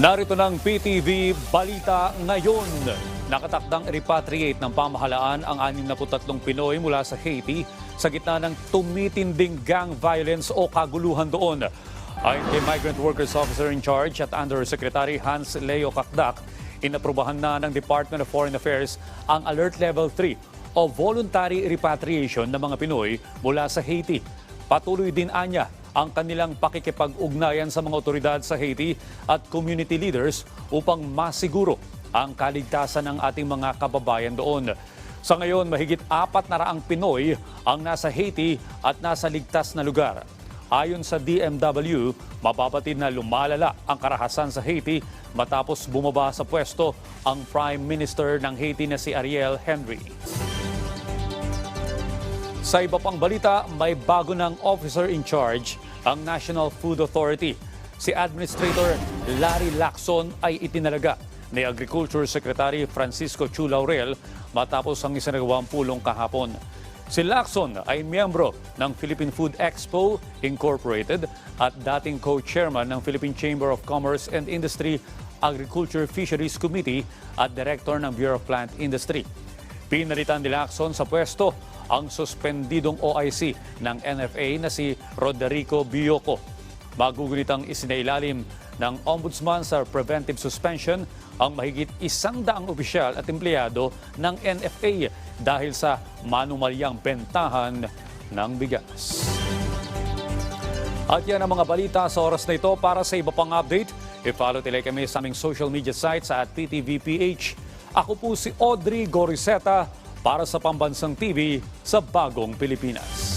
Narito ng PTV Balita ngayon. Nakatakdang repatriate ng pamahalaan ang 63 Pinoy mula sa Haiti sa gitna ng tumitinding gang violence o kaguluhan doon. Ayon kay Migrant Workers Officer in Charge at Undersecretary Hans Leo Kakdak, inaprubahan na ng Department of Foreign Affairs ang Alert Level 3 o voluntary repatriation ng mga Pinoy mula sa Haiti. Patuloy din anya ang kanilang pakikipag-ugnayan sa mga otoridad sa Haiti at community leaders upang masiguro ang kaligtasan ng ating mga kababayan doon. Sa ngayon, mahigit apat na raang Pinoy ang nasa Haiti at nasa ligtas na lugar. Ayon sa DMW, mapapatid na lumalala ang karahasan sa Haiti matapos bumaba sa pwesto ang Prime Minister ng Haiti na si Ariel Henry. Sa iba pang balita, may bago ng officer in charge ang National Food Authority. Si Administrator Larry Lacson ay itinalaga ni Agriculture Secretary Francisco Chu Laurel matapos ang isinagawang pulong kahapon. Si Lacson ay miyembro ng Philippine Food Expo Incorporated at dating co-chairman ng Philippine Chamber of Commerce and Industry Agriculture Fisheries Committee at director ng Bureau of Plant Industry. Pinalitan ni Lacson sa pwesto ang suspendidong OIC ng NFA na si Roderico Bioco. Magugulitang isinailalim ng Ombudsman sa preventive suspension ang mahigit isang daang opisyal at empleyado ng NFA dahil sa manumalyang bentahan ng bigas. At yan ang mga balita sa oras na ito para sa iba pang update. I-follow tila kami sa aming social media sites at PTVPH. Ako po si Audrey Goriseta para sa Pambansang TV sa Bagong Pilipinas.